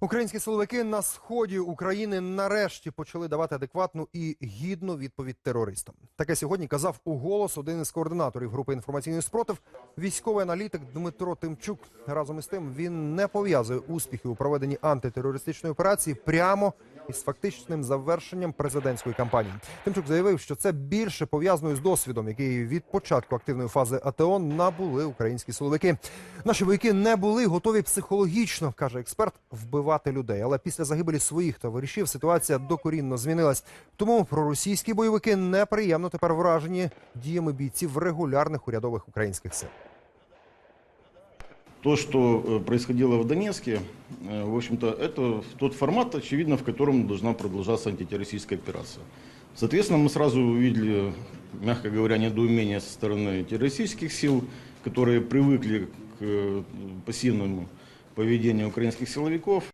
Українські силовики на сході України нарешті почали давати адекватну і гідну відповідь терористам. Таке сьогодні казав у голос один із координаторів групи інформаційний спротив, військовий аналітик Дмитро Тимчук. Разом із тим він не пов'язує успіхи у проведенні антитерористичної операції прямо із фактичним завершенням президентської кампанії. Тимчук заявив, що це більше пов'язано з досвідом, який від початку активної фази АТО набули українські силовики. Наші вояки не були готові психологічно, каже експерт, вбивати людей. Але після загибелі своїх товаришів ситуація докорінно змінилась. Тому проросійські бойовики неприємно тепер вражені діями бійців регулярних урядових українських сил То, что э, происходило в Донецке, э, в общем-то, это тот формат, очевидно, в котором должна продолжаться антитеррористическая операция. Соответственно, мы сразу увидели, мягко говоря, недоумение со стороны террористических сил, которые привыкли к э, пассивному поведению украинских силовиков.